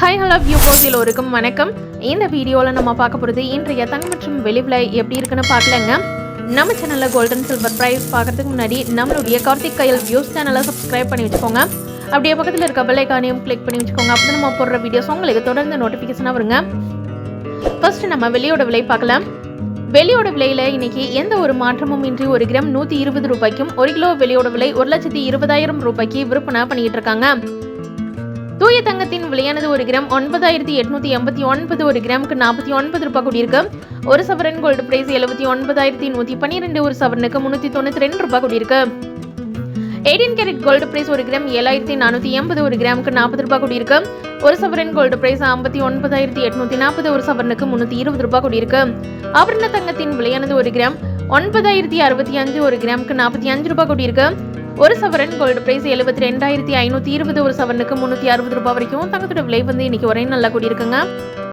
Hi hello view எல்லோருக்கும் வணக்கம். இந்த வீடியோவில் நம்ம பார்க்க போகிறது இன்றைய தங்க மற்றும் வெளி விலை எப்படி இருக்குன்னு பார்க்கலங்க. நம்ம சேனலில் கோல்டன் சில்வர் ப்ரைஸ் பார்க்கறதுக்கு முன்னாடி நம்மளுடைய கார்த்திக் கையல் வியூஸ் சேனலை சப்ஸ்கிரைப் பண்ணி வச்சுக்கோங்க. அப்படியே பக்கத்தில் இருக்க பெல் கிளிக் பண்ணி வச்சுக்கோங்க. அப்போ நம்ம போடுற வீடியோஸ் உங்களுக்கு தொடர்ந்து நோட்டிஃபிகேஷனாக வருங்க. ஃபர்ஸ்ட் நம்ம வெளியோட விலை பார்க்கலாம். வெளியோட விலையில இன்னைக்கு எந்த ஒரு மாற்றமும் இன்றி ஒரு கிராம் நூற்றி இருபது ரூபாய்க்கும் ஒரு கிலோ வெளியோட விலை ஒரு லட்சத்தி இருபதாயிரம் ரூபாய்க்கு விற்பனை பண்ணிட்டு இருக்காங்க. தூய தங்கத்தின் விலையானது ஒரு கிராம் ஒன்பதாயிரத்தி எட்நூத்தி எண்பத்தி ஒன்பது ஒரு கிராமுக்கு நாற்பத்தி ஒன்பது ரூபாய் கூடியிருக்கு ஒரு சவரன் கோல்டு பிரைஸ் எழுபத்தி ஒன்பதாயிரத்தி நூத்தி பன்னிரெண்டு ஒரு சவரனுக்கு முன்னூத்தி தொண்ணூத்தி ரெண்டு ரூபாய் கூடியிருக்கு எயிட்டீன் கேரட் கோல்டு பிரைஸ் ஒரு கிராம் ஏழாயிரத்தி நானூற்றி எண்பது ஒரு கிராமுக்கு நாற்பது ரூபாய் கூடியிருக்கு ஒரு சவரன் கோல்டு பிரைஸ் ஐம்பத்தி ஒன்பதாயிரத்தி எட்நூத்தி நாற்பது ஒரு சவரனுக்கு முன்னூத்தி இருபது ரூபாய் கூடியிருக்கு ஆபரண தங்கத்தின் விலையானது ஒரு கிராம் ஒன்பதாயிரத்தி அறுபத்தி அஞ்சு ஒரு கிராமுக்கு நாற்பத்தி அஞ்சு ரூபாய் கூடியிருக்கு ஒரு சவரன் கோல்டு பிரைஸ் எழுபத்தி ரெண்டாயிரத்தி ஐநூற்றி இருபது ஒரு சவரனுக்கு முந்நூற்றி அறுபது ரூபாய் வரைக்கும் தங்கத்தோட விலை வந்து இன்னைக்கு ஒரே நல்லா கூடியிருக்குங்க.